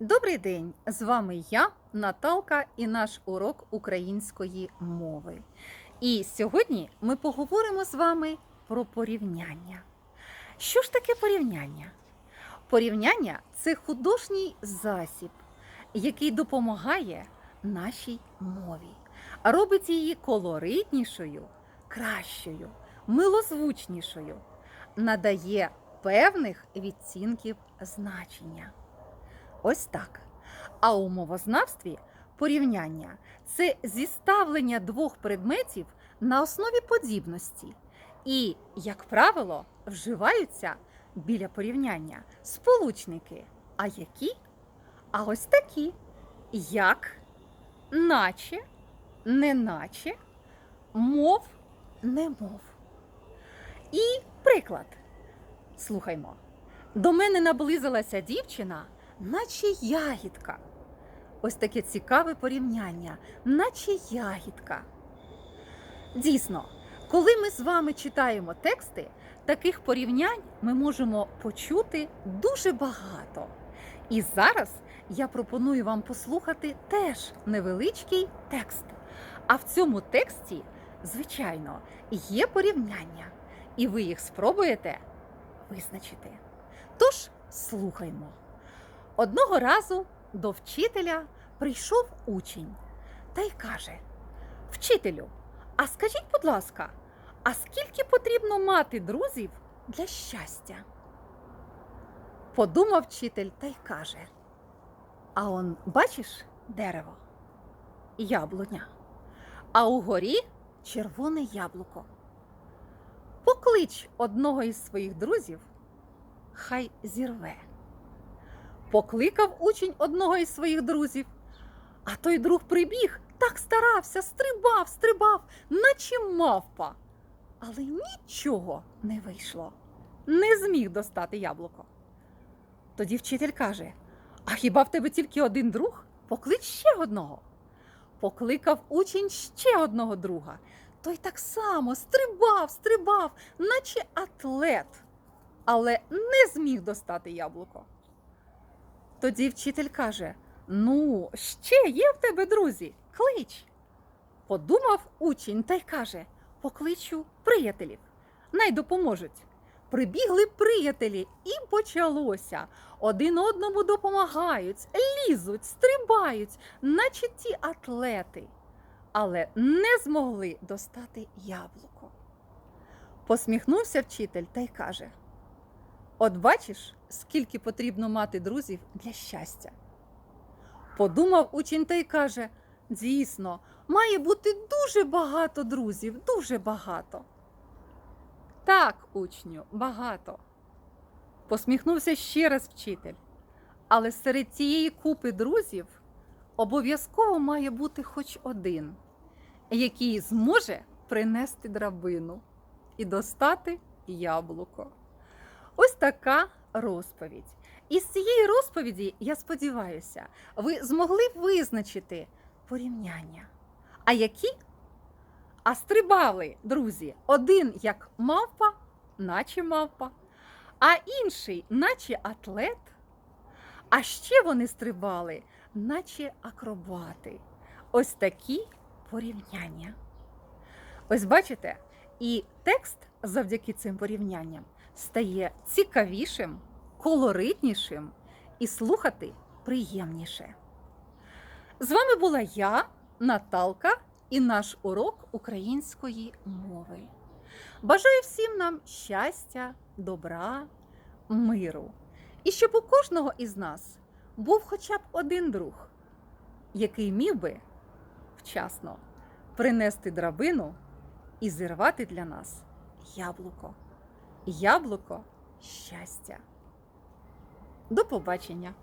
Добрий день! З вами я, Наталка, і наш урок української мови. І сьогодні ми поговоримо з вами про порівняння. Що ж таке порівняння? Порівняння це художній засіб, який допомагає нашій мові, робить її колоритнішою, кращою, милозвучнішою, надає певних відцінків значення. Ось так. А у мовознавстві порівняння це зіставлення двох предметів на основі подібності. І, як правило, вживаються біля порівняння сполучники. А які? А ось такі: як, наче, неначе, мов, немов. І приклад. Слухаймо. До мене наблизилася дівчина, наче ягідка. Ось таке цікаве порівняння, наче ягідка. Дійсно, коли ми з вами читаємо тексти, таких порівнянь ми можемо почути дуже багато. І зараз я пропоную вам послухати теж невеличкий текст. А в цьому тексті, звичайно, є порівняння, і ви їх спробуєте визначити. Тож слухаймо. Одного разу до вчителя прийшов учень та й каже: Вчителю, а скажіть, будь ласка, а скільки потрібно мати друзів для щастя? Подумав вчитель та й каже: А он бачиш дерево? Яблуня, а угорі червоне яблуко. Поклич одного із своїх друзів, хай зірве. Покликав учень одного із своїх друзів, а той друг прибіг, так старався, стрибав, стрибав, наче мавпа. Але нічого не вийшло, не зміг достати яблуко. Тоді вчитель каже: А хіба в тебе тільки один друг? Поклич ще одного. Покликав учень ще одного друга. Той так само стрибав, стрибав, наче атлет, але не зміг достати яблуко. Тоді вчитель каже: Ну, ще є в тебе друзі, клич. Подумав учень та й каже: Покличу приятелів, най допоможуть. Прибігли приятелі, і почалося. Один одному допомагають, лізуть, стрибають, наче ті атлети, але не змогли достати яблуко. Посміхнувся вчитель та й каже: От бачиш, скільки потрібно мати друзів для щастя. Подумав учень та й каже: дійсно, має бути дуже багато друзів, дуже багато. Так, учню, багато. Посміхнувся ще раз вчитель. Але серед цієї купи друзів обов'язково має бути хоч один, який зможе принести драбину і достати яблуко. Ось така розповідь. І з цієї розповіді, я сподіваюся, ви змогли визначити порівняння. А які? А стрибали, друзі, один як мавпа, наче мавпа, а інший, наче атлет. А ще вони стрибали, наче акробати. Ось такі порівняння. Ось бачите, і текст завдяки цим порівнянням стає цікавішим, колоритнішим і слухати приємніше. З вами була я, Наталка, і наш урок української мови. Бажаю всім нам щастя, добра, миру. І щоб у кожного із нас був хоча б один друг, який міг би вчасно принести драбину і зірвати для нас яблуко. Яблуко щастя. До побачення!